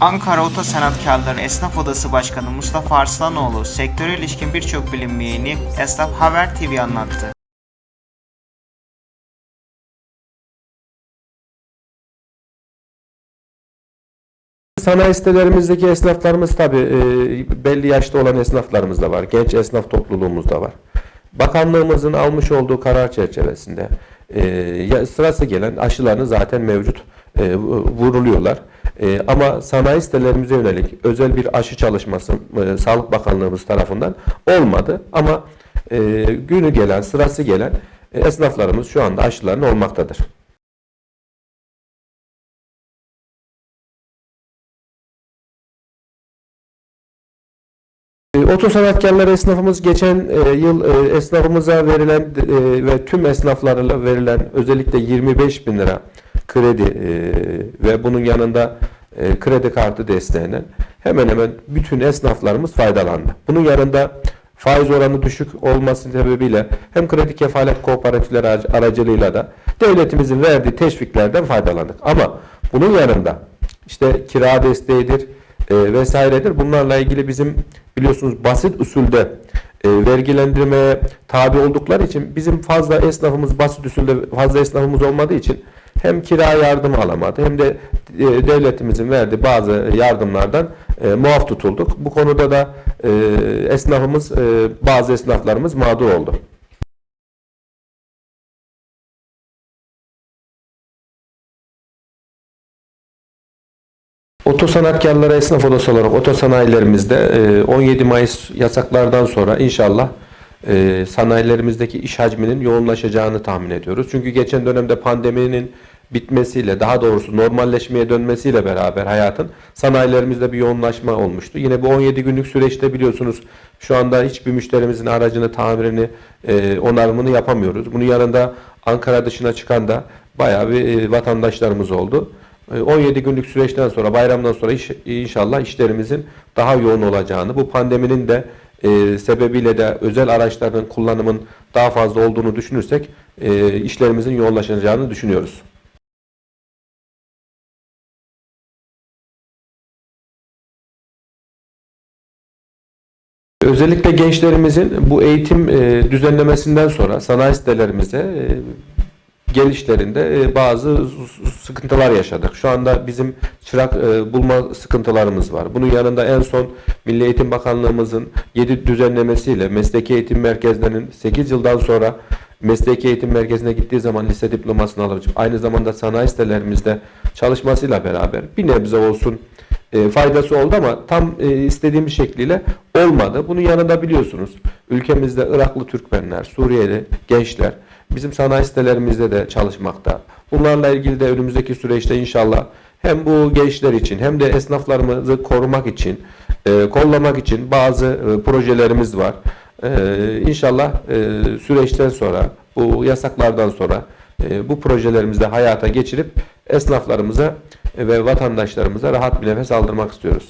Ankara Oto Sanatkarları Esnaf Odası Başkanı Mustafa Arslanoğlu, sektöre ilişkin birçok bilinmeyeni Esnaf Haber TV anlattı. Sanayi sitelerimizdeki esnaflarımız tabii e, belli yaşta olan esnaflarımız da var. Genç esnaf topluluğumuz da var. Bakanlığımızın almış olduğu karar çerçevesinde e, sırası gelen aşılarını zaten mevcut e, vuruluyorlar. E, ama sanayi sitelerimize yönelik özel bir aşı çalışması e, Sağlık Bakanlığımız tarafından olmadı. Ama e, günü gelen, sırası gelen e, esnaflarımız şu anda aşılarını olmaktadır. E, Oto sanatkarları esnafımız geçen e, yıl e, esnafımıza verilen e, ve tüm esnaflarla verilen özellikle 25 bin lira kredi e, ve bunun yanında e, kredi kartı desteğinden hemen hemen bütün esnaflarımız faydalandı. Bunun yanında faiz oranı düşük olması sebebiyle hem kredi kefalet kooperatifleri aracı- aracılığıyla da devletimizin verdiği teşviklerden faydalandık. Ama bunun yanında işte kira desteğidir, e, vesairedir. Bunlarla ilgili bizim biliyorsunuz basit usulde vergilendirmeye tabi oldukları için bizim fazla esnafımız basit usulde fazla esnafımız olmadığı için hem kira yardımı alamadı hem de e, devletimizin verdiği bazı yardımlardan e, muaf tutulduk. Bu konuda da e, esnafımız e, bazı esnaflarımız mağdur oldu. Oto sanatkarları esnaf odası olarak oto sanayilerimizde e, 17 Mayıs yasaklardan sonra inşallah e, sanayilerimizdeki iş hacminin yoğunlaşacağını tahmin ediyoruz. Çünkü geçen dönemde pandeminin bitmesiyle daha doğrusu normalleşmeye dönmesiyle beraber hayatın sanayilerimizde bir yoğunlaşma olmuştu. Yine bu 17 günlük süreçte biliyorsunuz şu anda hiçbir müşterimizin aracını tamirini e, onarımını yapamıyoruz. Bunun yanında Ankara dışına çıkan da bayağı bir e, vatandaşlarımız oldu. E, 17 günlük süreçten sonra bayramdan sonra iş- inşallah işlerimizin daha yoğun olacağını, bu pandeminin de e, sebebiyle de özel araçların kullanımın daha fazla olduğunu düşünürsek e, işlerimizin yoğunlaşacağını düşünüyoruz. Özellikle gençlerimizin bu eğitim e, düzenlemesinden sonra sanayi sitelerimize e, gelişlerinde e, bazı sıkıntılar yaşadık. Şu anda bizim çırak e, bulma sıkıntılarımız var. Bunun yanında en son Milli Eğitim Bakanlığımızın 7 düzenlemesiyle mesleki eğitim merkezlerinin 8 yıldan sonra mesleki eğitim merkezine gittiği zaman lise diplomasını alacak. Aynı zamanda sanayi sitelerimizde çalışmasıyla beraber bir nebze olsun e, faydası oldu ama tam e, istediğimiz şekliyle olmadı. Bunun yanında biliyorsunuz ülkemizde Iraklı Türkmenler, Suriyeli gençler bizim sanayi sitelerimizde de çalışmakta. Bunlarla ilgili de önümüzdeki süreçte inşallah hem bu gençler için hem de esnaflarımızı korumak için, e, kollamak için bazı e, projelerimiz var. E, inşallah e, süreçten sonra, bu yasaklardan sonra e, bu projelerimizi de hayata geçirip esnaflarımıza ve vatandaşlarımıza rahat bir nefes aldırmak istiyoruz.